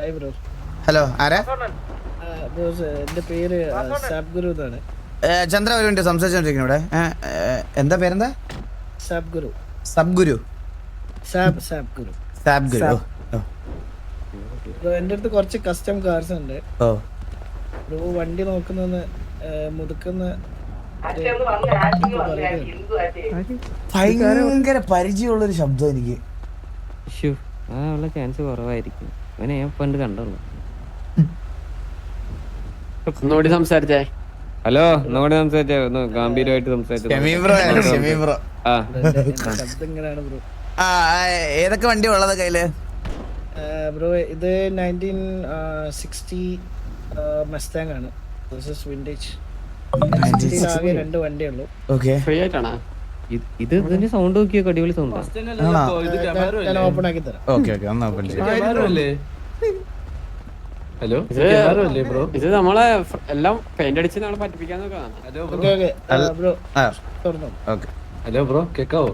Hi bro hello ആരാ? Bro എന്റെ പേര് സാബ് ഗുരു എന്നാണ്. ചന്ദ്ര ഒരു മിനിറ്റ് സംസാരിച്ചോണ്ടിരിക്കുന്നു ഇവിടെ. എന്താ പേരെന്താ? സാബ്ഗുരു. സബ്ഗുരു. സബ് ഗുരു സാബ് സാബ്. ഗുരു സാബ് ഗുരു ഓ, ബ്രോ എന്റെ അടുത്ത് കുറച്ച് കസ്റ്റം കാർസ് ഉണ്ട്. ഓ. ബ്രോ വണ്ടി നോക്കുന്ന മുതുക്കുന്ന ഭയങ്കര പരിചയമുള്ളൊരു ശബ്ദം എനിക്ക്. ചാൻസ് കുറവായിരിക്കും. അവനെ ഞാൻ പണ്ട് കണ്ടുള്ളൂ ഒന്നുകൂടി സംസാരിച്ചേ. ഹലോ ഒന്നുകൂടി സംസാരിച്ചേ. ഒന്ന് ഗാംഭീരമായിട്ട് സംസാരിച്ചു. Shemi bro Shemi bro. ആ. ശബ്ദം ഇങ്ങനെയാണ് ബ്രോ ആ ആ, ഏതൊക്കെ വണ്ടി ഉള്ളത് കയ്യിൽ? ബ്രോ. ഇത് നയന്റീൻ സിക്സ്റ്റി മസ്താങ് ആണ് വിന്റേജ് രണ്ട് വണ്ടിയേ ഉള്ളൂ. ഓക്കെ ഫ്രീ ആയിട്ടാണോ? ഇത് ഇത് ഇതിന്റെ സൗണ്ട് നോക്കിയൊക്കെ അടിപൊളി സൗണ്ട് ഓപ്പൺ ആക്കി തരാം ഓക്കെ ഓക്കെ ഒന്ന് ഓപ്പൺ ചെയ്യാം. ഹലോ? ഇത് ഇത് നമ്മളെ എല്ലാം പെയിന്റ് അടിച്ച് നമ്മളെ പറ്റിപ്പിക്കാൻ നോക്കാം. Okay okay. ബ്രോ ആ. തുറന്നു. ഓക്കെ ഹലോ ബ്രോ കേക്കാവോ?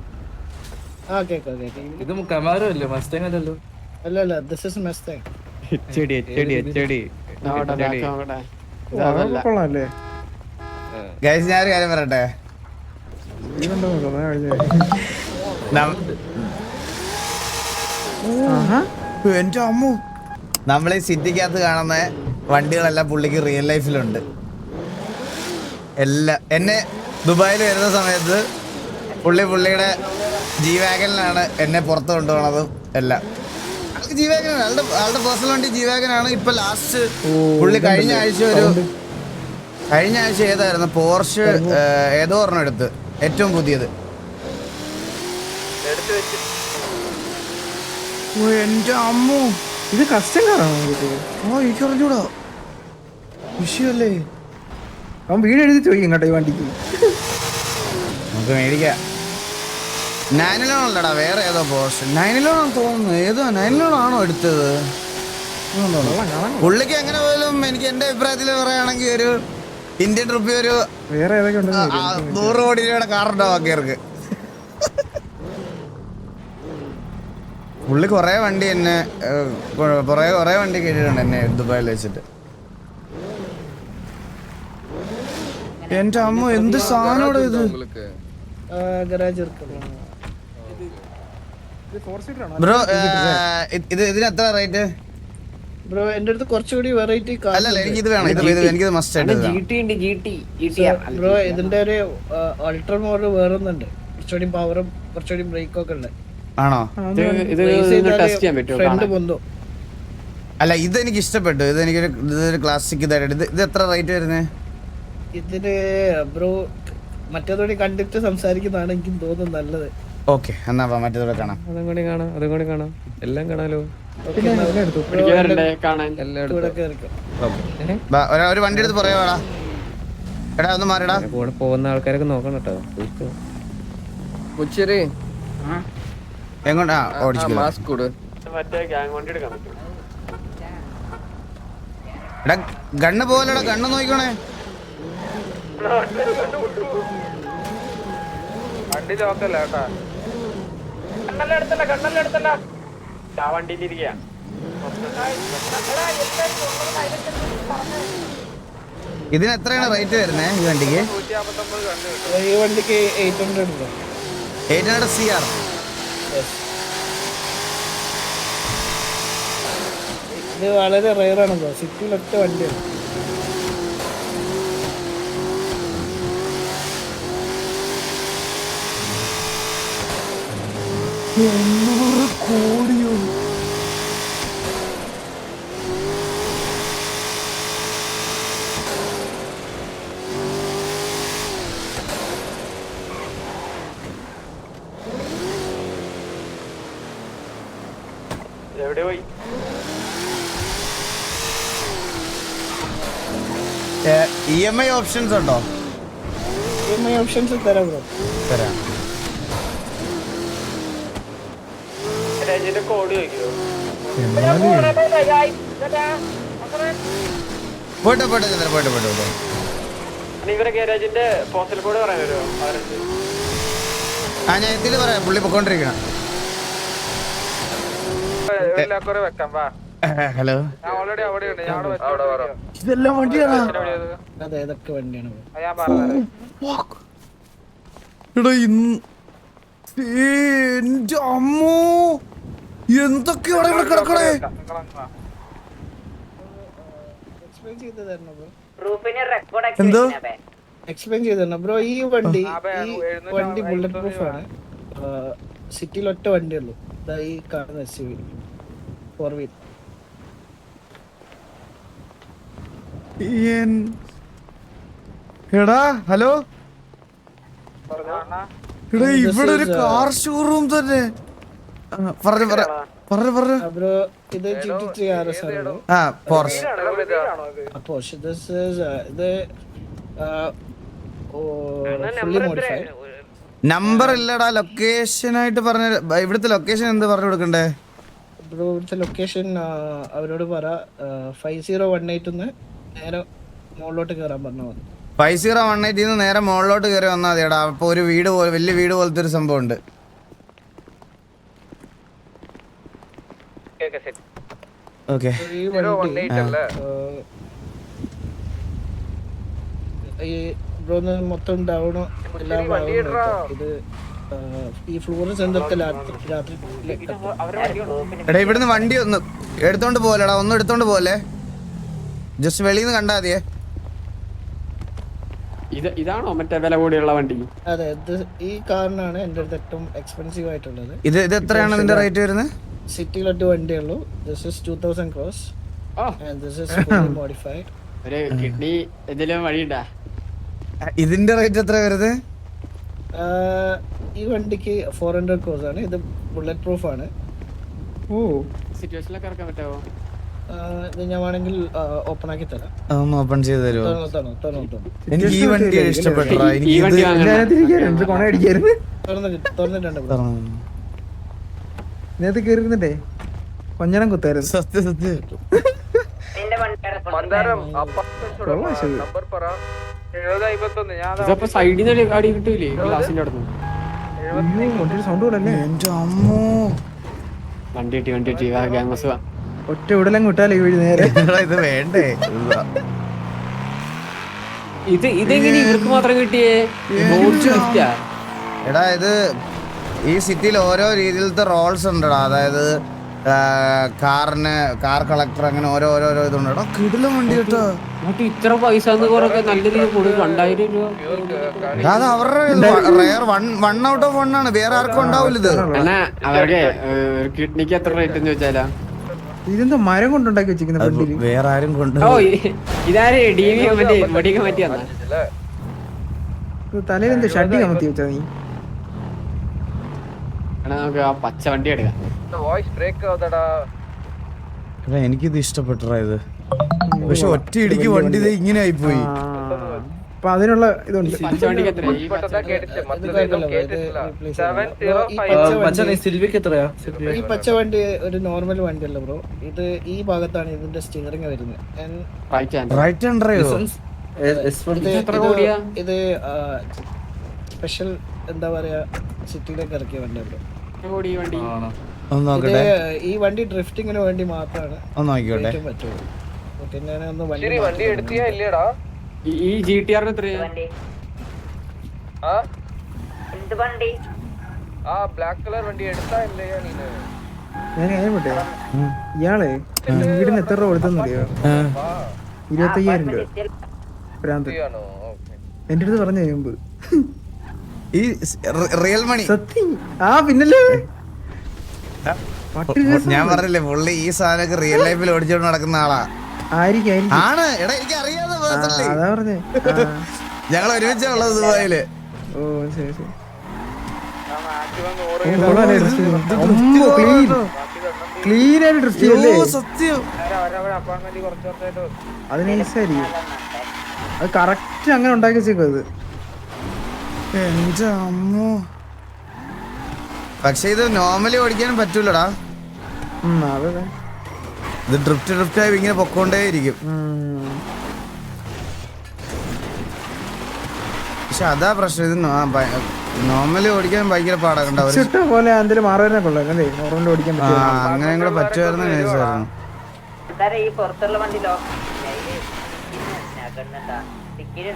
ആ കേക്കാം കേക്കാം. ഇത് കമാരോ അല്ലേ? മസ്റ്റേങ് അല്ലല്ലോ. അല്ല അല്ല ദിസ് ഇസ് മസ്താങ് എച്ചടി എച്ചടി എച്ചടി ഗൈസ് ഞാൻ ഒരു കാര്യം പറയട്ടെ? എന്റെ അമ്മു. നമ്മൾ ഈ സിറ്റിക്കകത്ത് കാണുന്ന വണ്ടികളെല്ലാം പുള്ളിക്ക് റിയൽ ലൈഫിലുണ്ട് എല്ലാ എന്നെ ദുബായിൽ വരുന്ന സമയത്ത് പുള്ളി പുള്ളിയുടെ ജി വാഗനിലാണ് എന്നെ പുറത്ത് കൊണ്ടുപോണതും എല്ലാം. ആൾക്ക് ജി വാഗനാണ് ആളുടെ ആളുടെ പേഴ്സണൽ വണ്ടി ജി വാഗനാണ് ഇപ്പൊ ലാസ്റ്റ് പുള്ളി കഴിഞ്ഞ ആഴ്ച ഒരു കഴിഞ്ഞ ആഴ്ച ഏതായിരുന്നു? പോർഷ് ഏതോ ഒരെണ്ണം എടുത്ത്. ഏറ്റവും പുതിയത്. ഓ, എന്റെ അമ്മു. ഇത് കസ്റ്റമറാണോ ഓ എനിക്ക് അറിഞ്ഞൂടാ. വിഷയല്ലേ അവൻ വീട് എഴുതി ചോദിക്കും കേട്ടോ ഈ വണ്ടിക്ക്. നമുക്ക് മേടിക്കാം. നയനിലോൺ അല്ലടാ വേറെ ഏതോ പോർഷ് നയനിലോൺ തോന്നുന്നു. ഏതോ നയനിലോൺ ആണോ എടുത്തത്? പുള്ളിക്ക് എങ്ങനെ പോലും എനിക്ക് എന്റെ അഭിപ്രായത്തിൽ പറയുകയാണെങ്കിൽ ഒരു ഇന്ത്യൻ റുപ്പി ഒരു വേറെ നൂറ് കോടി രൂപയുടെ കാറുണ്ടോ ബാക്കിയർക്ക്? പുള്ളി കുറെ വണ്ടി എന്നെ കുറെ കൊറേ വണ്ടി കേട്ടിട്ടുണ്ട് എന്നെ ദുബായിൽ വെച്ചിട്ട്. എന്റെ അമ്മ എന്ത് സാധനോട് ഇത്? ഗരാജ് ഇരിക്കും ഫോർ സീറ്റർ ആണോ? ബ്രോ ഇത് ഇതിന് എത്ര റേറ്റ് ബ്രോ എന്റെ അടുത്ത് കുറച്ചുകൂടി വെറൈറ്റി അല്ലല്ല എനിക്ക് ഇത് വേണം. ഇത് എനിക്ക് മസ്റ്റ് ആയിട്ട് ഇത് ജി വേണം. ടി ഉണ്ട് ജി ടി ബ്രോ ഇതിന്റെ ഒരു അൾട്ര മോഡൽ വേറൊന്നുണ്ട് കുറച്ചുകൂടി പവറും കുറച്ചുകൂടി ബ്രേക്കും ഒക്കെ ഉണ്ട്. ആണോ? ഇത് ടെസ്റ്റ് ചെയ്യാൻ പറ്റുമോ? ഫ്രണ്ട് കാണാൻ? പൊന്തോ. അല്ല ഇത് എനിക്ക് ഇഷ്ടപ്പെട്ടു ഇത് എനിക്കൊരു ഇതൊരു ക്ലാസിക് ഇതായിട്ട്. ഇത് എത്ര റേറ്റ് വരുന്നത് ഇതിന് ബ്രോ മറ്റേതോടെ കണ്ടിട്ട് സംസാരിക്കുന്നതാണ് എനിക്ക് തോന്നുന്നത് നല്ലത്. ഓക്കെ എന്നാ മറ്റേതൂടെ കാണാം. അതും കൂടി കാണാം അതും കൂടി കാണാം. എല്ലാം കാണാലോ? ഒരു- വണ്ടി എടുത്ത് പറയാ വാടാ. എടാ ഒന്ന് മാറിടാ കൂടെ പോകുന്ന ആൾക്കാരൊക്കെ നോക്കണം കേട്ടോ. മുച്ചിരി എങ്ങോട്ടാ? ഓടിച്ചു മാസ്ക് മറ്റേ ഗ്യാങ് വണ്ടി എടുക്കാൻ പറ്റും എടാ ഗണ്ണ് പോലെടാ ഗണ്ണ് നോക്കണേ വണ്ടി ലോക്കല്ല കേട്ടാ. ആ വണ്ടിയിലിരിക്കുക ഇതിന് എത്രയാണ് റേറ്റ് വരുന്നത് ഈ വണ്ടിക്ക്? ഈ വണ്ടിക്ക് eight hundred eight hundred C R ഇത് വളരെ റെയർ ആണ് ബ്രോ. സിറ്റിയിലൊറ്റ കോടിയോ എവിടെ പോയി ഇ എം ഐ ഓപ്ഷൻസ് ഉണ്ടോ? ഇ എം ഐ ഓപ്ഷൻസ് തരാം ബ്രോ. തരാം. രാജ്യന്റെ കോഡ് ചോദിക്കുമോ പോട്ടെ പോട്ടെ ചന്ദ്ര പോട്ടെ പോട്ടെ പോട്ടെ ഇവരെ ഗാരേജിന്റെ പോസ്റ്റൽ കോഡ് പറയാൻ വരുമോ? അവരുടെ ആ ഞാൻ എത്തിയിട്ട് പറയാം. പുള്ളി പൊക്കോണ്ടിരിക്കണം. വെക്കാം വാ. ഹലോ. ഞാൻ ഓൾറെഡി അവിടെ ഉണ്ട്. ഞാൻ അവിടെ വെച്ചു ഇതെല്ലാം വണ്ടിയാണോ? എടാ ഇന്ന് എന്റെ അമ്മോ. എന്തൊക്കെയാണ് ഇവിടെ കിടക്കണേ? എക്സ്പ്ലെയിൻ ചെയ്ത് തരണം ബ്രോ എന്തോ? എക്സ്പ്ലെയിൻ ചെയ്ത് തരണം ബ്രോ. ഈ വണ്ടി ഈ വണ്ടി ബുള്ളറ്റ് പ്രൂഫ് ആണ്. സിറ്റിയിൽ ഒറ്റ വണ്ടിയുള്ളൂ. ഇതാ ഈ കാണുന്ന S U V four wheel എടാ ഹലോ? ഇവിടെ ഒരു കാർ ഷോറൂം തന്നെ. ആ, പറഞ്ഞു പറ പറഞ്ഞു പറഞ്ഞു ബ്രോ ഇത് ആ പോർഷ് അപ്പോൾ ദിസ് ഈസ് ഇത്? ഫുള്ളി മോഡിഫൈഡ് നമ്പർ ഇല്ലടാ ലൊക്കേഷൻ ആയിട്ട് പറഞ്ഞ ഇവിടുത്തെ ലൊക്കേഷൻ എന്ത് പറഞ്ഞു കൊടുക്കണ്ടേ? ബ്രോ ഇവിടുത്തെ ലൊക്കേഷൻ അവരോട് പറ ഫൈവ് സീറോ വൺ എയ്റ്റ് നേരെ മുകളിലോട്ട് കയറാൻ പറഞ്ഞാൽ മതി. ഫൈവ് സീറോ വൺ എയ്റ്റിൽ നിന്ന് നേരെ മുകളിലോട്ട് കയറി വന്നാൽ മതിയടാ. അപ്പോൾ ഒരു വീട് പോലെ വലിയ വീട് പോലത്തെ ഒരു സംഭവം ഉണ്ട് ഓക്കെ ഈ ഈ ബ്രോ മൊത്തം ഡൗൺ എല്ലാം ഇത് ഈ ഫ്ലോറിൽ ചെന്നിട്ട് രാത്രി രാത്രി എടാ ഇവിടുന്ന് വണ്ടി ഒന്ന് എടുത്തോണ്ട് പോലെടാ ഒന്നും എടുത്തോണ്ട് പോലെ ജസ്റ്റ് വെളിയിൽ നിന്ന് കണ്ടാ മതിയേ. ഇത് ഇതാണോ മറ്റേ വില കൂടിയുള്ള വണ്ടി? അതെ ഈ കാറിനാണ് എന്റെ അടുത്ത് ഏറ്റവും എക്സ്പെൻസീവ് ആയിട്ടുള്ളത്. ഇത് ഇത് എത്രയാണ് ഇതിന്റെ റേറ്റ് വരുന്നത്? സിറ്റിയിലൊട്ട് വണ്ടിയുള്ളൂ. This is two thousand cross modified ഒരു കിഡ്നി എന്തെങ്കിലും വഴിയുണ്ടാ? ഇതിന്റെ റേറ്റ് എത്ര വരുന്നത്? ഈ വണ്ടിക്ക് ഫോർ ഹൺഡ്രഡ് ക്രോസ് ആണ്. ഇത് ബുള്ളറ്റ് പ്രൂഫ് ആണ്. ഓ. സിറ്റുവേഷനിലൊക്കെ ഇറക്കാൻ പറ്റുമോ ഇത് ഞാൻ വേണമെങ്കിൽ ഓപ്പൺ ആക്കി തരാം. ഓപ്പൺ ചെയ്ത് തരുമോ എനിക്ക് ഈ വണ്ടി ഇഷ്ടപ്പെട്ടു. എനിക്ക് വണ്ടി ഇത് വാങ്ങണ്ട ഇതിനകത്തിരിക്കായിരുന്നു എന്ത് കൊണ അടിക്കായിരുന്നു തുറന്നിട്ട് തുറന്നിട്ടുണ്ട് bro. തുറന്നു. ഇതിനകത്ത് കയറിയിരുന്നിട്ടേ കൊഞ്ഞണം കുത്തായിരുന്നു. സത്യം സത്യം. ഒറ്റ ഉടലും കിട്ടാലേ? ഈ വഴി നേരെ? ഇത് വേണ്ടേ? ഇതാ. ഇത് ഇതെങ്ങനെ ഇവർക്ക് മാത്രം കിട്ടിയാ? എടാ ഇത് ഈ സിറ്റിയിൽ ഓരോ രീതിയിലത്തെ റോൾസ് ഉണ്ടടാ. അതായത് കാറിന് കാർ കളക്ടർ അങ്ങനെ ഓരോ ഓരോ ഓരോ ഇതുണ്ട്. എടാ കിടിലം വണ്ടി കേട്ടോ. ഇത്ര പൈസ നല്ല രീതിയിൽ കൊടുക്കും രണ്ടായിരം രൂപ. അത് അവരുടെ rare one one out of one ആണ്. വേറെ ആർക്കും ഉണ്ടാവില്ല ഇത്. അവർക്ക് കിഡ്നിക്ക് എത്ര റേറ്റ് എന്ന് ചോദിച്ചാലാ? ഇതെന്താ മരം കൊണ്ടുണ്ടാക്കി വെച്ചിരിക്കുന്ന അത് വേറെ ആരും കൊണ്ട് ഇതാര്? ഡി വി മറ്റേ മടിയൊക്കെ മാറ്റിയാ തലയിൽ എന്താ ഷഡ്ഡി കമത്തി വെച്ചാ നീ? നമുക്ക് ആ പച്ച വണ്ടി എടുക്കാം. വോയിസ് ബ്രേക്ക് എടാ, എനിക്കിത് ഇഷ്ടപ്പെട്ടടാ ഇത്. പക്ഷെ ഒറ്റ ഇടിക്ക് വണ്ടി ഇത് ഇങ്ങനെ ആയി പോയി അപ്പൊ അതിനുള്ള ഇതുണ്ട്. പച്ച വണ്ടിക്ക് എത്ര ഈ പച്ച കേട്ടിട്ട് കേട്ടിട്ടില്ല. സിൽവിക്ക് എത്രയാ? ഈ പച്ച വണ്ടി ഒരു നോർമൽ വണ്ടിയല്ല ബ്രോ ഇത് ഈ ഭാഗത്താണ് ഇതിന്റെ സ്റ്റിയറിംഗ് വരുന്നത്. Right hand drive? ഇത് സ്പെഷ്യൽ എന്താ പറയാ സിറ്റിയിലേക്ക് ഇറക്കിയ വണ്ടി ബ്രോ ഓടി വണ്ടി. ഒന്ന് നോക്കട്ടെ. ഈ വണ്ടി ഡ്രിഫ്റ്റിങ്ങിന് വേണ്ടി മാത്രമാണ് ഒന്ന് നോക്കിക്കോട്ടെ. പിന്നെ ഒന്ന് വണ്ടി ശരി വണ്ടി എടുത്തിയാ ഇല്ലടാ. ഈ- ജി ടി ആറിന് എത്രയാ? ആ? ആ ബ്ലാക്ക് കളർ വണ്ടി എടുത്താ ഇല്ലയോ നീ? ഞാൻ കാര്യം പോട്ടെ ഇയാളെ എന്റെ വീടിന് എത്ര രൂപ കൊടുത്തെന്നറിയോ ഇരുപത്തയ്യായിരം രൂപ. എന്റെ അടുത്ത് പറഞ്ഞു മുമ്പ് ഈ റിയൽ മണി. സത്യം? ആ പിന്നല്ലേ? ഞാൻ പറഞ്ഞില്ലേ പുള്ളി ഈ സാധനമൊക്കെ റിയൽ ലൈഫിൽ ഓടിച്ചോണ്ട് നടക്കുന്ന ആളാ. ആണ്. എടാ എനിക്ക് അറിയാതെ ഞങ്ങൾ ഒരുമിച്ചുള്ളത് ദുബായിൽ. ഓ ശരി ശരി. ക്ലീൻ ആയിട്ട് ചെയ്യല്ലേ സത്യം. നൈസായിരിക്കും അത് കറക്റ്റ് അങ്ങനെ ഉണ്ടാക്കി വെച്ചേക്കും അത്. എന്റെ അമ്മോ. പക്ഷെ ഇത് നോർമലി ഓടിക്കാൻ പറ്റൂലടാ. അതെ. ഇത് ഡ്രിഫ്റ്റ് ഡ്രിഫ്റ്റ് ആയി ഇങ്ങനെ പൊക്കോണ്ടേ ഇരിക്കും. പക്ഷെ അതാ പ്രശ്നം. ഇത് നോർമലി ഓടിക്കാൻ ഭയങ്കര പാടാകണ്ട പോലെ എന്തെങ്കിലും മാറുവാനെ കൊള്ളാം. അല്ലേ നോർമൽ ഓടിക്കാൻ ആ പറ്റും അങ്ങനെ കൂടെ പറ്റുമായിരുന്നു ഈ പുറത്തുള്ള വണ്ടി ലോക്ക്? ടിക്കറ്റ്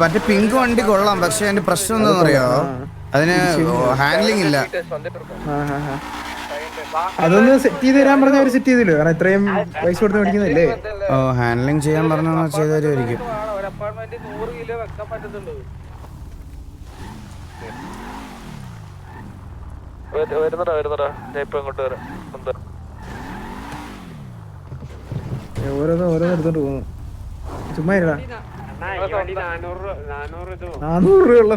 മറ്റേ പിങ്ക് വണ്ടി കൊള്ളാം പക്ഷെ അതിന്റെ പ്രശ്നം എന്താന്ന് അറിയോ അതിന് ഹാൻഡ്ലിംഗ് ഇല്ല. അതൊന്ന് സെറ്റ് ചെയ്ത് തരാൻ പറഞ്ഞ അവർ സെറ്റ് ചെയ്തില്ലോ കാരണം ഇത്രയും പൈസ കൊടുത്ത് മേടിക്കുന്നില്ലേ ഓ ഹാൻഡ്ലിംഗ് ചെയ്യാൻ പറഞ്ഞാൽ ചെയ്തു തരുമായിരിക്കും വരുന്നടാ ഇങ്ങോട്ട് എടുത്തോണ്ട് പോകുന്നു. ചുമ്മാ ഇരടാ. നാനൂറ് രൂപ-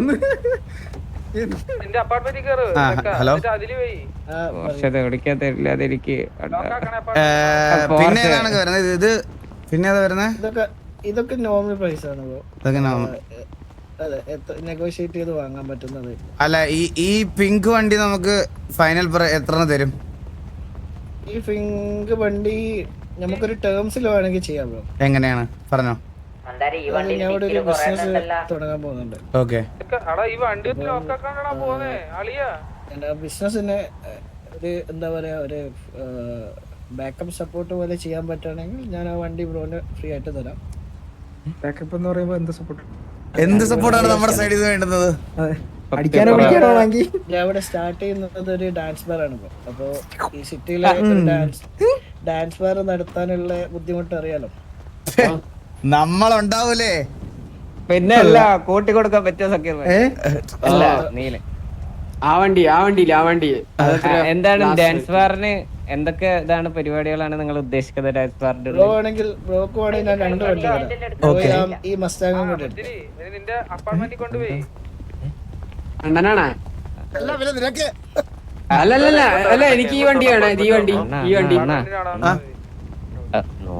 ഹലോ. പിന്നെ ഏതാണ് വരുന്നത്? ഇത് പിന്നെ ഏതാ വരുന്നത് ഇതൊക്കെ ഇതൊക്കെ നോർമൽ പ്രൈസ് ആണ് ഇതൊക്കെ നെഗോഷിയേറ്റ് ചെയ്ത് വാങ്ങാൻ പറ്റുന്നത്. അല്ല ഈ ഈ പിങ്ക് വണ്ടി നമുക്ക് ഫൈനൽ എത്ര തരും? ഈ പിങ്ക് വണ്ടി നമുക്കൊരു ടേംസിൽ വേണമെങ്കിൽ ചെയ്യാം എങ്ങനെയാണ്? പറഞ്ഞോ. മന്ദാര ഈ വണ്ടി ഞാൻ ഒരു ബിസിനസ് തുടങ്ങാൻ പോകുന്നുണ്ട്. ഓക്കെ. എന്റെ ബിസിനസ്സിന് ഒരു എന്താ പറയാ ഒരു ബാക്കപ്പ് സപ്പോർട്ട് പോലെ ചെയ്യാൻ പറ്റുകയാണെങ്കിൽ ഞാൻ ആ വണ്ടി ബ്രോന് ഫ്രീ ആയിട്ട് തരാം. ബാക്കപ്പ് എന്ന് പറയുമ്പോൾ എന്ത് സപ്പോർട്ട് എന്ത് സപ്പോർട്ടാണ് നമ്മുടെ സൈഡിൽ നിന്ന് വേണ്ടുന്നത്? ഞാൻ ഇവിടെ സ്റ്റാർട്ട് ചെയ്യുന്നത് ഒരു ഡാൻസ് ബാർ ആണ് ബ്രോ അപ്പോൾ ഈ സിറ്റിയിലെ ഡാൻസ് ഡാൻസ് ബാർ നടത്താനുള്ള ബുദ്ധിമുട്ട് അറിയാലോ. നമ്മളുണ്ടാവൂലേ? പിന്നെ അല്ല കൂട്ടി കൊടുക്കാൻ പറ്റുമോ സക്കീർ അല്ല നീല. ആ വണ്ടി ആ വണ്ടിയില്ല ആ വണ്ടി. എന്താണ് ഡാൻസ് ബാറിന് എന്തൊക്കെ ഇതാണ് പരിപാടികളാണ് നിങ്ങൾ ഉദ്ദേശിക്കുന്നത് ഡാൻസ് ബാറിന്റെ ബ്രോ ആണെങ്കിൽ ബ്രോക്ക് വേണമെങ്കിൽ ഞാൻ രണ്ട് വണ്ടി തരാം. ഈ മസ്താങ്ങും കൂടെ എടുത്തു. നിന്റെ അപ്പാർട്ട്മെന്റിൽ കൊണ്ടുപോയി. അണ്ണനാണേ? അല്ല പിന്നെ നിനക്ക് അല്ലല്ല അല്ല എനിക്ക് ഈ വണ്ടിയാണ് വേണം ഈ വണ്ടി ഈ വണ്ടി.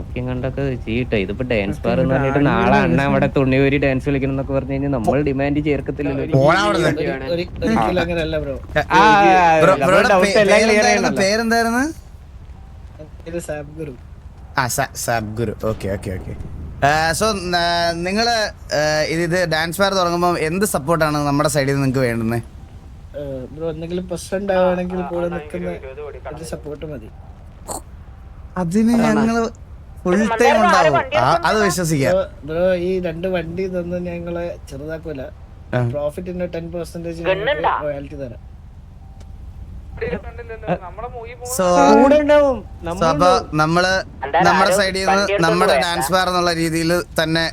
നോക്കിയും കണ്ടൊക്കെ ചെയ്യട്ടെ ഇതിപ്പോ ഡാൻസ് ബാർ എന്ന് പറഞ്ഞിട്ട് നാളെ അണ്ണ അവിടെ തുണി തുണിയൂരി ഡാൻസ് കളിക്കണം എന്നൊക്കെ പറഞ്ഞു കഴിഞ്ഞാൽ നമ്മൾ ഡിമാൻഡ് ചേർക്കത്തില്ലല്ലോ പോടാ അവിടുന്ന്. വണ്ടി വേണം. ഒരി- ഒരിക്കലും അങ്ങനെയല്ല ബ്രോ ആ, ബ്രോ- നമ്മുടെ ബ്രോയുടെ doubt പേ- എല്ലാം clear പേരെന്തായിരുന്നു? ചെയ്യണല്ലോ. പേരെന്തായിരുന്നു ഇത് സാബ് ഗുരു ആ സ- സബ് ഗുരു ഓക്കെ ഓക്കെ ഓക്കെ സോ നിങ്ങൾ ഇത് ഇത് ഡാൻസ് ബാർ തുടങ്ങുമ്പോൾ എന്ത് സപ്പോർട്ടാണ് നമ്മുടെ സൈഡിൽ നിന്ന് നിങ്ങൾക്ക് വേണ്ടുന്നത് ബ്രോ എന്തെങ്കിലും പ്രശ്നം ഉണ്ടാവുകയാണെങ്കിൽ കൂടെ നിൽക്കുന്ന ഒരു സപ്പോർട്ട് മതി അതിന് ഞങ്ങൾ ഫുൾ ടൈം ഉണ്ടാവും? അത് വിശ്വസിക്കാം. ബ്രോ- ഈ രണ്ട് വണ്ടി തന്ന് ഞങ്ങളെ ചെറുതാക്കൂല. പ്രോഫിറ്റിന്റെ ടെൻ പെർസെന്റേജ് റോയാലിറ്റി തരാം. നമ്മളെ സോ അപ്പൊ നമ്മുടെ സൈഡിൽ നിന്ന് നമ്മുടെ ഡാൻസ് ബാർ എന്നുള്ള രീതിയിൽ തന്നെ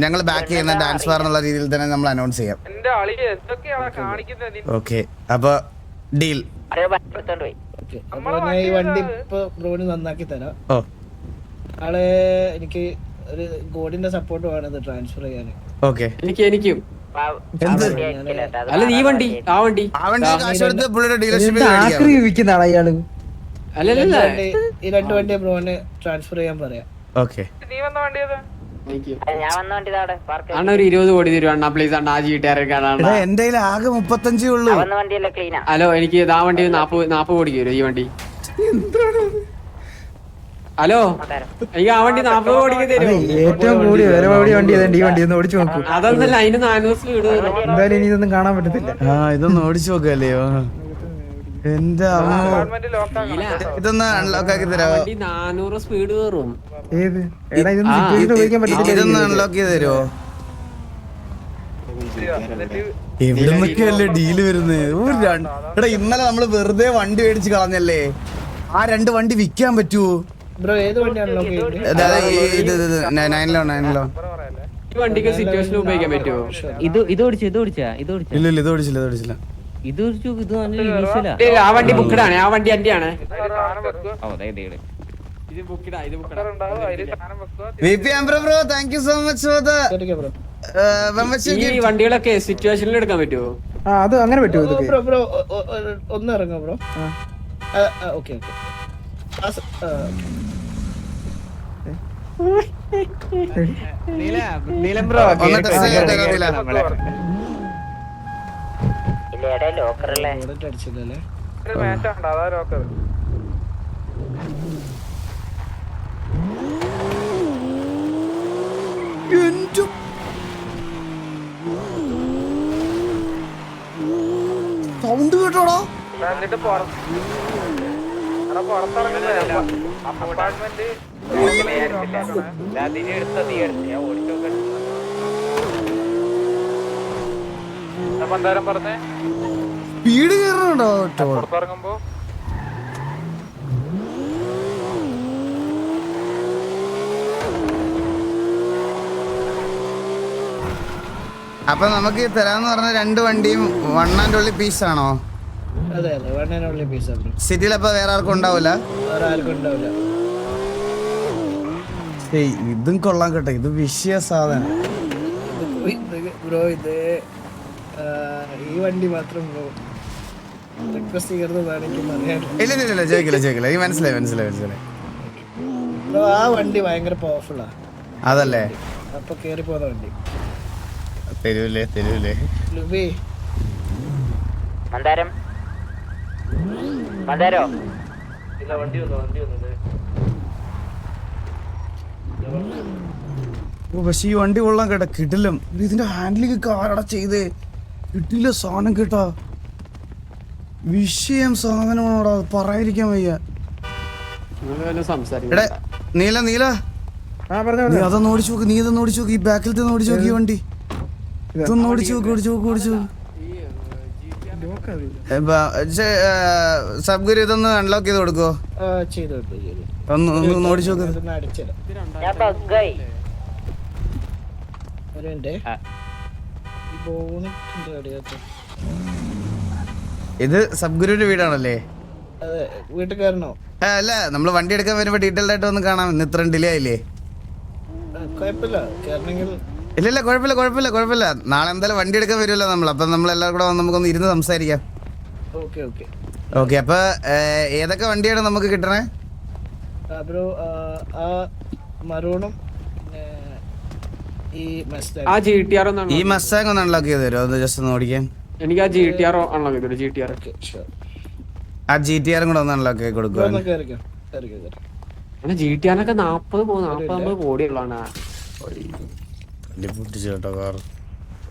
ഞങ്ങൾ ബാക്ക് ചെയ്യുന്ന ഡാൻസ് ബാർ എന്നുള്ള രീതിയിൽ തന്നെ നമ്മൾ അനൗൺസ് ചെയ്യാം. ഓക്കെ അപ്പൊ ഡീൽ ഈ വണ്ടി ഇപ്പൊ നന്നാക്കി തരാം. നാളെ എനിക്ക് ഒരു ഗോഡിന്റെ സപ്പോർട്ട് വേണം ഇത് ട്രാൻസ്ഫർ ചെയ്യാൻ ഓക്കെ. എനിക്ക് എനിക്കും. അല്ല ഈ വണ്ടി ആ വണ്ടി. അല്ലല്ല ഈ രണ്ട് വണ്ടി ബ്രോന് ട്രാൻസ്ഫർ ചെയ്യാൻ പറയാം. ഓക്കെ. നീ വന്ന വണ്ടി ഏതാ? എനിക്ക്. ഞാൻ വന്ന വണ്ടി ഇതാടെ പാർക്ക് അണ്ണ ഒരു ഇരുപത് കോടി തരും അണ്ണാ? പ്ലീസ് അണ്ണാ ആ എന്റെ കയ്യിൽ ആകെ മുപ്പത്തഞ്ചേ ഉള്ളൂ. വന്ന വണ്ടിയല്ലേ ക്ലീനാ ഹലോ എനിക്ക് ആ വണ്ടി നാപ്പത് നാപ്പത് കോടിക്ക് വരും ഈ വണ്ടി? ഹലോ? എനിക്ക് ആ വണ്ടി നാപ്പത് കോടിക്ക് തരും ഏറ്റവും കൂടി വില വഴി വണ്ടി ഏതാണ്ട് ഈ വണ്ടി ഒന്ന് ഓടിച്ചു നോക്കൂ. അതൊന്നല്ല അതിന് നാനൂറ് സ്പീഡ് വരും എന്തായാലും ഇനി ഇതൊന്നും കാണാൻ പറ്റത്തില്ല. ആ ഇതൊന്ന് ഓടിച്ചു നോക്കല്ലയോ എന്താ ഇതൊന്ന് അൺലോക്ക് ആക്കി തരാമോ വണ്ടി നാനൂറ് സ്പീഡ് കയറും ഏത്? എടാ ഇതൊന്നും സിറ്റുവേഷൻ ഉപയോഗിക്കാൻ ഇതൊന്ന് അൺലോക്ക് ചെയ്ത് തരുമോ എവിടുന്നൊക്കെയല്ലേ ഡീൽ വരുന്നത് എടാ ഇന്നലെ നമ്മൾ വെറുതെ വണ്ടി മേടിച്ച് കളഞ്ഞല്ലേ? ആ രണ്ട് വണ്ടി വിൽക്കാൻ പറ്റുമോ ബ്രോ ഏത് വണ്ടിയാണ് വണ്ടിക്ക് സിറ്റുവേഷൻ ഉപയോഗിക്കാൻ പറ്റുമോ ഇത് ഇത് ഓടിച്ച ഇത് ഓടിച്ചാ ഇത് ഓടിച്ച. ഇല്ല ഇല്ല ഇത് ഓടിച്ചില്ല ഇത് ഓടിച്ചില്ല. ഇത് ഓടിച്ചു ഇത് നല്ല യൂസ്വലാ ആ വണ്ടി ബുക്കിടാണ് ആ വണ്ടി എന്റെ ആണ് വണ്ടികളൊക്കെ സിറ്റുവേഷനിൽ എടുക്കാൻ പറ്റുമോ ആ അത് അങ്ങനെ പറ്റുമോ ബ്രോ ബ്രോ ഒന്ന് ഇറങ്ങോ ബ്രോ ഓക്കെ ഓക്കെ. അതാ ലോക്കർ സൗണ്ട് കേട്ടോടോ. എന്നിട്ട് പറഞ്ഞേ സ്പീഡ് കയറണോ പുറത്തിറങ്ങുമ്പോ? അപ്പൊ നമുക്ക് തരാന്ന് പറഞ്ഞ രണ്ട് വണ്ടിയും വൺ ആൻഡ് ഉള്ളി സിറ്റിയിൽ അപ്പൊ വേറെ ആർക്കും ഉണ്ടാവില്ല ഇതും കൊള്ളാൻ കേട്ടോ. ഇത് വിഷയ സാധനം. ബ്രോ ഇത് ഈ വണ്ടി മാത്രം ബ്രോ ഇല്ല ഇല്ല ഇല്ല ചോദിക്കില്ല ചോദിക്കില്ല ഈ മനസ്സിലായി മനസ്സിലായി മനസ്സിലായി. ആ വണ്ടി ഭയങ്കര പവർഫുള്ളാ അതല്ലേ? അപ്പൊ കേറി പോകുന്ന വണ്ടി. തരൂലേ തരൂലേ. ലുബി. മന്ദാരം മന്ദാരോ ഓ പക്ഷെ ഈ വണ്ടി കൊള്ളാൻ കേട്ടാ കിടിലും. ഇത് ഇതിന്റെ ഹാൻഡിലിങ് കാരട ചെയ്ത്? കിട്ടില്ല സാധനം കേട്ടാ. വിഷയം സാധനമാണോടാ പറയാതിരിക്കാൻ വയ്യ. എടാ നീല നീല. ആ പറഞ്ഞോ നീ അതൊന്ന് ഓടിച്ചു നോക്ക് നീ ഇതൊന്ന് ഓടിച്ചു നോക്ക് ഈ ബാക്കിലത്തെ ഓടിച്ചു നോക്ക് ഈ വണ്ടി. ഇതൊന്ന് ഓടിച്ചു നോക്ക് ഓടിച്ചു നോക്ക് ഓടിച്ചു നോക്ക്. സബ്ഗുരു ഇതൊന്ന് അൺലോക്ക് ചെയ്ത് കൊടുക്കോ? ഒന്ന് ഒന്ന് ഓടിച്ചു ഇത് സബ്ഗുരുവിന്റെ വീടാണല്ലേ? ആ, അല്ല നമ്മൾ വണ്ടി എടുക്കാൻ വരുമ്പോ ഡീറ്റെയിൽഡ് ആയിട്ട് ഒന്ന് കാണാം. ഇന്ന് ഇത്രയും ഡിലേ ആയില്ലേ? കുഴപ്പമില്ല. കയറണമെങ്കിൽ ഇല്ല ഇല്ല കുഴപ്പമില്ല കുഴപ്പമില്ല കുഴപ്പമില്ല. നാളെ എന്തായാലും വണ്ടി എടുക്കാൻ വരുമല്ലോ നമ്മൾ അപ്പം നമ്മൾ എല്ലാവരും കൂടെ വന്ന് നമുക്കൊന്ന് ഇരുന്ന് സംസാരിക്കാം. Okay okay. ഓക്കെ അപ്പൊ ഏതൊക്കെ വണ്ടിയാണ് നമുക്ക് കിട്ടണേ? ബ്രോ ആ മറൂണും പിന്നെ ഈ മസ്റ്റാങ് ആ ജി ടി ആർ ഈ മസ്സാങ് ഒന്ന് അൺലോക്ക് ചെയ്ത് തരുമോ? ഒന്ന് ജസ്റ്റ് ഒന്ന് ഓടിക്കാൻ. എനിക്ക് ആ G T R unlock G T R ആ ജി ടി ആറും കൂടെ ഒന്ന് അൺലോക്ക് ആക്കി കൊടുക്കുക ജി ടി ആറിനൊക്കെ നാപ്പത് പോകും നാപ്പത് അമ്പത് കോടിയുള്ളതാണ്. കേട്ടോ കാർ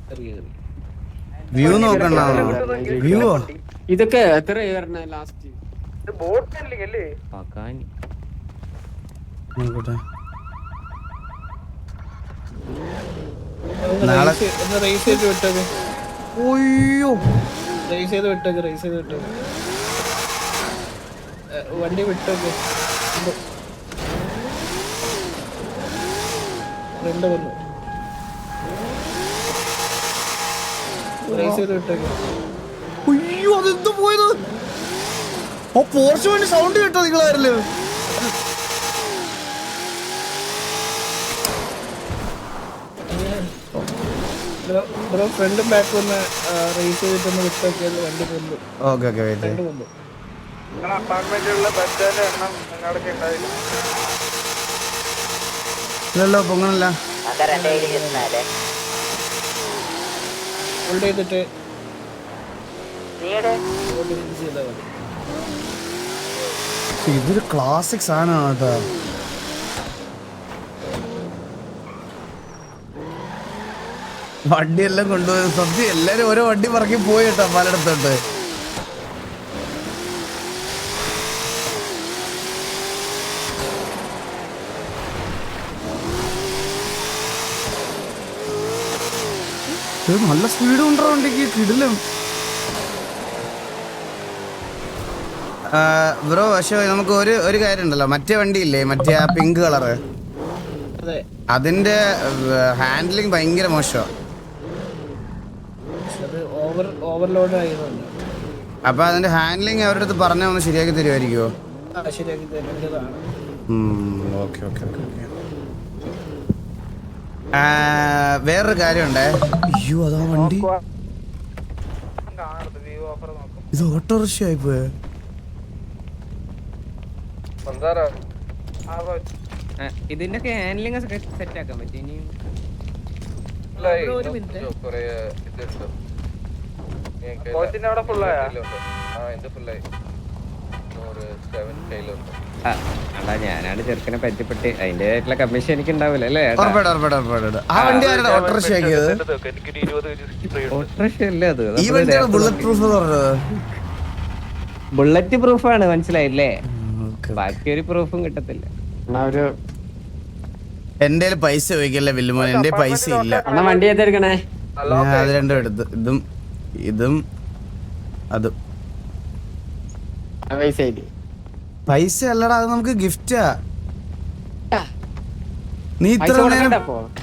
കയറി കയറി വ്യൂ നോക്കണോ വ്യൂ ഇതൊക്കെ എത്ര ലാസ്റ്റ് നാളെ- റേസ് ചെയ്ത് വിട്ടത് ഒയ്യോ റേസ് ചെയ്ത് വിട്ടേക്ക് റേസ് ചെയ്ത് വിട്ടേക്ക്. വണ്ടി വിട്ടേക്ക്. രണ്ട് വന്നു റേസ് ചെയ്ത് വിട്ടേക്ക് അയ്യോ അതെന്ത് പോയത്? ആ പോർച്ചു വേണ്ടി സൗണ്ട് കേട്ടോ നിങ്ങളാരല്ലോ? ബ്രോ ഫ്രണ്ടും ബാക്കും ഒന്ന് റേസ് ചെയ്തിട്ടൊന്ന് വിട്ടൊക്കെ. വണ്ടി കൊണ്ടു ഓക്കെ ഓക്കെ രണ്ട് കൊണ്ടു നിങ്ങളുടെ അപ്പാർട്ട്മെന്റിലുള്ള ബസ്സിന്റെ എണ്ണം നിങ്ങളൊക്കെ ഉണ്ടായില്ല. ഇല്ലല്ലോ പൊങ്ങണില്ല മന്ദാരം എന്റെ കയ്യിൽ ഇരുന്നാലേ ഹോൾഡ് ചെയ്തിട്ട് ഇതൊരു ക്ലാസിക് സാധനമാണ് കേട്ടോ. വണ്ടിയെല്ലാം കൊണ്ടുപോയി. സത്യം എല്ലാരും ഓരോ വണ്ടി പറക്കി പോയി കേട്ടോ പലയിടത്തോട്ട് ഇത് നല്ല സ്പീഡ് കൊണ്ടോ വണ്ടിക്ക് കിടിലും. ബ്രോ പക്ഷേ നമുക്ക് ഒരു ഒരു കാര്യം ഉണ്ടല്ലോ. മറ്റേ വണ്ടിയില്ലേ? മറ്റേ ആ പിങ്ക് കളറ് അതെ. അതിന്റെ ഹാൻഡ്ലിങ് ഭയങ്കര മോശമാണ് അത് ഓവർ ഓവർലോഡ് ആയതുകൊണ്ട്. അപ്പൊ അതിന്റെ ഹാൻഡ്ലിങ് അവരുടെ അടുത്ത് പറഞ്ഞാൽ ഒന്ന് ശരിയാക്കി തരുമായിരിക്കുമോ ആ ശരിയാക്കി തരേണ്ടതാണ് ഓക്കെ ഓക്കെ ഓക്കെ വേറൊരു കാര്യമുണ്ടേ. അയ്യോ അതാ വണ്ടി. ഇത് ഓട്ടോറിക്ഷ ആയിപ്പോയെ മന്ദാര ആ ഇതിന്റെ ഒക്കെ ഹാൻഡ്ലിംഗ് സെറ്റ് ആക്കാൻ പറ്റും ഇനി ഫുള്ളായ അതാ ഞാനാണ് ചെറുക്കനെ പറ്റിപ്പെട്ട് അതിന്റെ കമ്മീഷൻ എനിക്ക് ഉണ്ടാവില്ല അല്ലേ ഉറപ്പായിട്ട് ഉറപ്പായിട്ട് ഉറപ്പായിട്ട്. ആ വണ്ടി ആരുടെ? ഓട്ടോറിക്ഷ ആക്കിയത്? എനിക്കൊരു ഇരുപത് സ്പ്രേ ഓട്ടോറിക്ഷ അല്ലേ അത് ഈ വണ്ടിയാണ് ബുള്ളറ്റ് പ്രൂഫ് എന്ന് പറഞ്ഞത്. ബുള്ളറ്റ് പ്രൂഫ് ആണ് മനസ്സിലായില്ലേ? ബാക്കി ഒരു പ്രൂഫും കിട്ടത്തില്ല. എന്റെ പൈസ ചോദിക്കല്ലേ വില്ലുമോൻ എന്റെ പൈസ ഇല്ല. വണ്ടി അത് രണ്ടും എടുത്ത്. ഇതും ഇതും അതും. പൈസ ആയിട്ട്. പൈസ അല്ലടാ അത് നമുക്ക് ഗിഫ്റ്റാ നീ ഇത്ര നേരം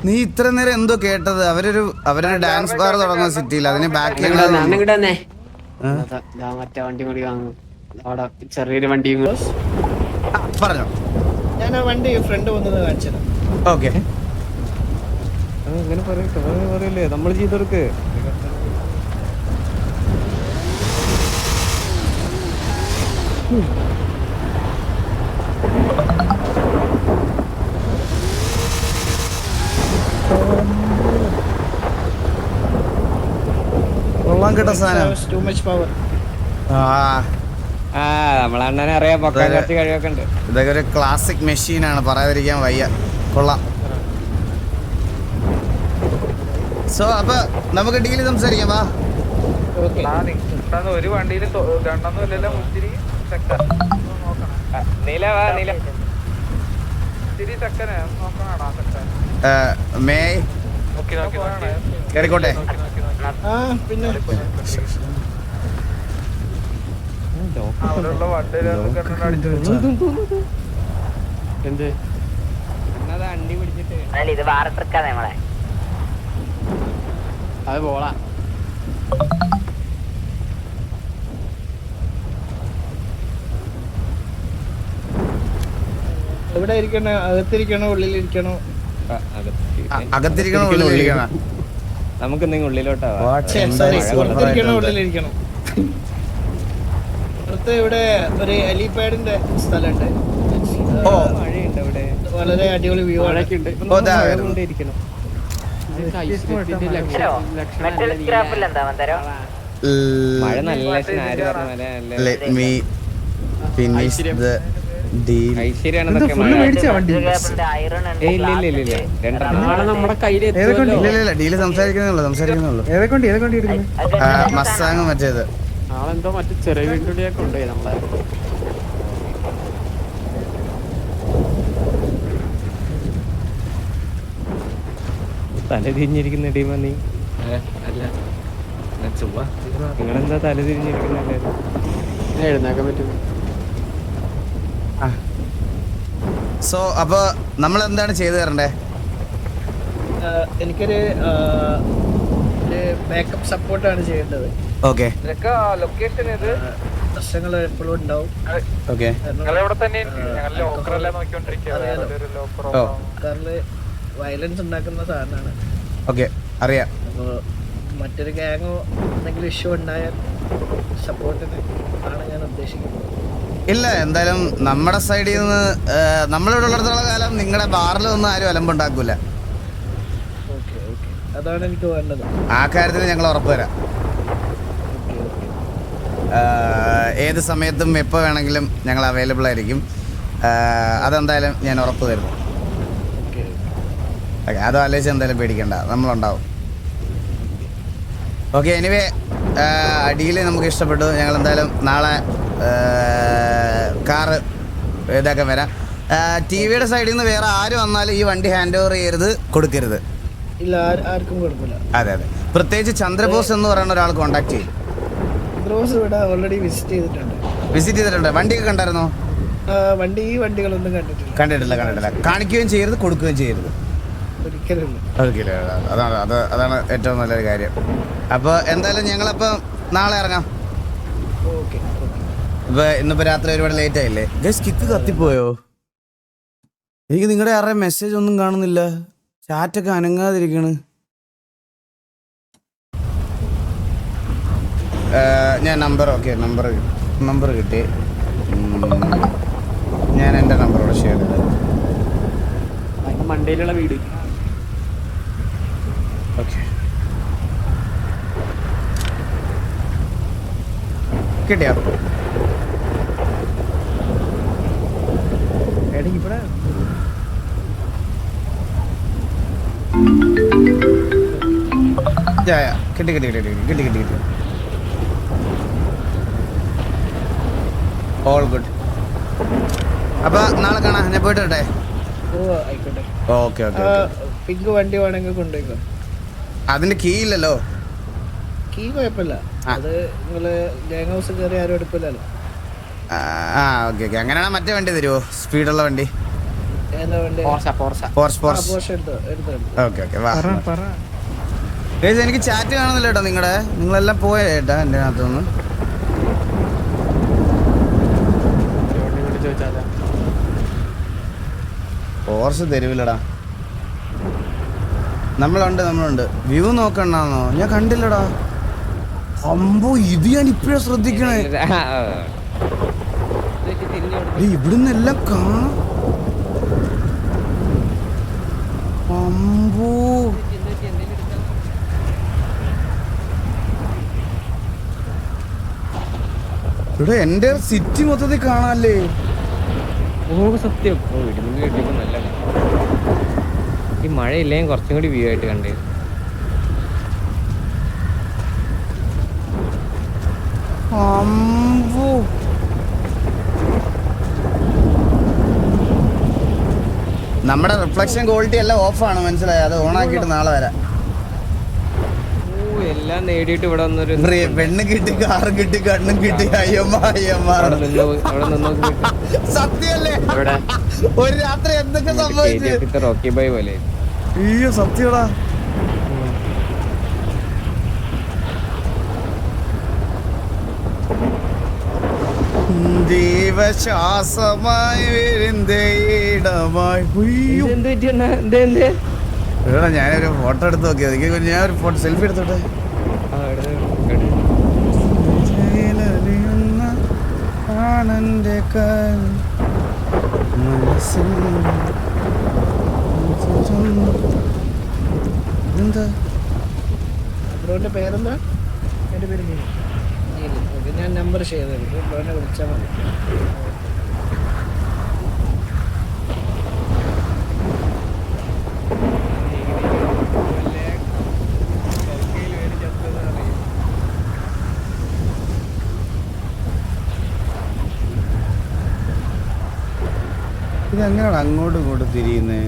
നീ ഇത്ര നേരം എന്തോ കേട്ടത്? അവരൊരു അവരൊരു ഡാൻസ് ബാർ തുടങ്ങുന്ന സിറ്റിയിൽ അതിന് ബാക്കി അന്നിങ്ങടെ തന്നെ മറ്റേ വണ്ടി കൂടി വാങ്ങും. അവിടെ ചെറിയൊരു വണ്ടിയും കൂടി. പറഞ്ഞോ. ഞാൻ ആ വണ്ടി ഫ്രണ്ട് വന്നത് കാണിച്ചത്. ഓക്കെ. അങ്ങനെ പറയട്ടെ പറയല്ലേ? നമ്മൾ ചെയ്തെടുക്ക് കൊള്ളാൻ കേട്ട സാധനം. ടു മച്ച് പവർ ആ. ആ നമ്മളണ്ണനെ അറിയാം പൊക്കാൻ കുറച്ച് കഴിവൊക്കെ ഉണ്ട്. ഇതൊക്കെ ഒരു ക്ലാസിക് മെഷീനാണ് പറയാതിരിക്കാൻ വയ്യ. കൊള്ളാം. സോ അപ്പൊ നമുക്ക് ഡീൽ സംസാരിക്കാം വാ. ഓക്കെ ഒരു വണ്ടിയിൽ രണ്ടെന്നും ഇല്ലല്ലോ ചക്ക. മേ? ആ പിന്നെ. എന്ത്? അണ്ണാ അണ്ടി പിടിച്ചിട്ട്. അല്ല ഇത് വേറെ ട്രിക്കാണ് നമ്മളെ. അത് പോളാ. എവിടെ ഇരിക്കണോ? അകത്തിരിക്കണോ? ഉള്ളിലിരിക്കണോ? അകത്തിരിക്കണോ? ഉള്ളിലിരിക്കണോ? നമുക്ക് എന്തെങ്കിലും ഉള്ളിലോട്ടാ വാ. What? ഛെ, എന്താ sorry, ഈ super പുറത്തിരിക്കണോ ആയിട്ടുണ്ട്? ഉള്ളിലിരിക്കണോ. പുറത്ത് ഇവിടെ ഒരു ഹെലിപാഡിന്റെ സ്ഥലമുണ്ട്. വളരെ അടിപൊളി വ്യൂ കൊണ്ടിരിക്കണം മഴ നല്ല ആര് പറഞ്ഞ മഴ ഡീൽ. സംസാരിക്കുന്നുള്ളൂ സംസാരിക്കുന്നുള്ളൂ മസ്താങ് മറ്റേത്. മറ്റു ചെറിയ നമ്മളെ. തല തിരിഞ്ഞിരിക്കുന്ന ടീമാ നീ. നിങ്ങളെന്താ തല തിരിഞ്ഞിരിക്കുന്നല്ലേ എഴുന്നേക്കാൻ പറ്റും. സോ അപ്പൊ നമ്മൾ എന്താണ് ചെയ്തു തരണ്ടേ? എനിക്കൊരു ഒരു ബാക്കപ്പ് സപ്പോർട്ടാണ് ചെയ്യേണ്ടത്. ഓക്കെ ലൊക്കേഷൻ ഇത് പ്രശ്നങ്ങൾ എപ്പോഴും ഉണ്ടാവും. ഓക്കെ കാറിൽ വയലൻസ് ഉണ്ടാക്കുന്ന സാധനമാണ്. ഓക്കെ അറിയാം. അപ്പോൾ മറ്റൊരു ഗ്യാങ്ങോ എന്തെങ്കിലും ഇഷ്യൂ ഉണ്ടായാൽ സപ്പോർട്ടിന് ആണ് ഞാൻ ഉദ്ദേശിക്കുന്നത്. ഇല്ല എന്തായാലും നമ്മുടെ സൈഡിൽ നിന്ന് നമ്മളിവിടെ ഉള്ളിടത്തോളം കാലം നിങ്ങളുടെ ബാറിൽ ബാറിലൊന്നും ആരും അലമ്പുണ്ടാക്കൂല. അതാണ് എനിക്ക് വേണ്ടത്. ആ കാര്യത്തിൽ ഞങ്ങൾ ഉറപ്പ് തരാം. Okay okay. ആ, ഏത് സമയത്തും എപ്പോൾ വേണമെങ്കിലും ഞങ്ങൾ അവൈലബിൾ ആയിരിക്കും. അതെന്തായാലും ഞാൻ ഉറപ്പ് തരുന്നു. ഓക്കെ അത് ആലോചിച്ച് എന്തായാലും പേടിക്കണ്ട. നമ്മളുണ്ടാവും. ഓക്കെ എനിവേ അടിയിൽ നമുക്ക് ഇഷ്ടപ്പെട്ടു. ഞങ്ങൾ എന്തായാലും നാളെ കാറ് ഇതാക്കാൻ വരാം. ടി വിയുടെ സൈഡിൽ നിന്ന് വേറെ ആര് വന്നാലും ഈ വണ്ടി ഹാൻഡ് ഓവർ ചെയ്യരുത് കൊടുക്കരുത്. ഇല്ല ആർക്കും കുഴപ്പമില്ല അതെ അതെ. പ്രത്യേകിച്ച് ചന്ദ്രബോസ് എന്ന് പറയുന്ന ഒരാൾ കോൺടാക്ട് ചെയ്യും. ഇവിടെ ഓൾറെഡി വിസിറ്റ് ചെയ്തിട്ടുണ്ട്. വിസിറ്റ് ചെയ്തിട്ടുണ്ട്. വണ്ടിയൊക്കെ കണ്ടായിരുന്നോ? വണ്ടി ഈ വണ്ടികളൊന്നും കണ്ടിട്ടില്ല. കണ്ടിട്ടില്ല കണ്ടിട്ടില്ല. കാണിക്കുകയും ചെയ്യരുത് കൊടുക്കുകയും ചെയ്യരുത്. ഒരിക്കലും. അതാണ് അത് അതാണ് ഏറ്റവും നല്ലൊരു കാര്യം. അപ്പോൾ എന്തായാലും ഞങ്ങളപ്പോൾ നാളെ ഇറങ്ങാം. ഇപ്പൊ ഇന്നിപ്പോ രാത്രി ഒരുപാട് ലേറ്റ് ആയില്ലേ? ഗസ് കിക്ക് കത്തിപ്പോയോ? എനിക്ക് നിങ്ങളുടെ ആരുടെ മെസ്സേജ് ഒന്നും കാണുന്നില്ല. ചാറ്റൊക്കെ അനങ്ങാതിരിക്കണ്. ഞാൻ നമ്പർ ഓക്കെ നമ്പർ നമ്പർ കിട്ടി. ഞാൻ എന്റെ നമ്പറോട് ഷെയർ ചെയ്തത്. മണ്ടയിലുള്ള വീട്. ഓക്കെ കിട്ടിയോ? എടാ ഇവിടെ. കിട്ടി കിട്ടി കിട്ടി കിട്ടി കിട്ടി കിട്ടി ഓൾ ഗുഡ് അപ്പൊ നാളെ കാണാം. ഞാൻ പോയിട്ട് വരട്ടെ ഓക്കെ ഓക്കെ പിങ്ക് വണ്ടി വേണമെങ്കിൽ കൊണ്ടുപോയിക്കോ. അതിന്റെ കീ ഇല്ലല്ലോ. കീ കുഴപ്പമില്ല. അത് നിങ്ങൾ ഗ്യാങ് ഹൗസ് കയറി ആരും എടുക്കില്ലല്ലോ ആ, ഓക്കെ ഓക്കെ. അങ്ങനെയാണെ മറ്റേ വണ്ടി തരുമോ സ്പീഡുള്ള വണ്ടി. Okay okay. വാ ഗൈസ് എനിക്ക് ചാറ്റ് കാണുന്നില്ല കേട്ടോ നിങ്ങളുടെ നിങ്ങളെല്ലാം പോയ ഏട്ടാ എന്റെ അകത്തുനിന്ന്? ഫോർസ് തരുവില്ലടാ നമ്മളുണ്ട് നമ്മളുണ്ട്. വ്യൂ നോക്കണ്ടാന്നോ ഞാൻ കണ്ടില്ലടാ. അമ്പോ ഇത് ഞാൻ ഇപ്പഴാ ശ്രദ്ധിക്കണേ. ഇവിടുന്ന് എല്ലാം കാണാം. അമ്പോ. ഇവിടെ എന്റെ സിറ്റി മൊത്തത്തിൽ കാണാല്ലേ? ഓ സത്യം. ഓ ഇടിമിന്നൽ കിട്ടിയപ്പോ നല്ല ഈ മഴയില്ലെങ്കിൽ കുറച്ചും കൂടി വ്യൂ ആയിട്ട് കണ്ടേ. അമ്പോ. നമ്മുടെ റിഫ്ലക്ഷൻ ക്വാളിറ്റി എല്ലാം ഓഫാണ് മനസ്സിലായി? അത് ഓൺ ആക്കിയിട്ട് നാളെ വരാം. എല്ലാം നേടിയിട്ട് ഇവിടെ വന്നൊരു പെണ്ണ് കിട്ടി കാറ് കിട്ടി കണ്ണും കിട്ടി. അയ്യമ്മ അയ്യമ്മ സത്യല്ലേ ഒരു രാത്രി എന്തൊക്കെ സംഭവിച്ചു? റോക്കി ബൈ പോലെ. അയ്യോ സത്യടാ. ജീവശ്വാസമായി എടാ ഞാനൊരു ഫോട്ടോ എടുത്ത് നോക്കിയത്. എനിക്ക് ഞാൻ ഒരു ഫോട്ടോ സെൽഫി എടുത്തോട്ടെ? മനസ്സിൽ എന്താ പേരെന്താ? എന്റെ പേര് ഞാൻ നമ്പർ ഷെയർ ചെയ്തിട്ട് ബ്രോനെ വിളിച്ചാൽ മതി. ഇത് എങ്ങനെയാണ് അങ്ങോട്ടും ഇങ്ങോട്ടും തിരിയുന്നേ?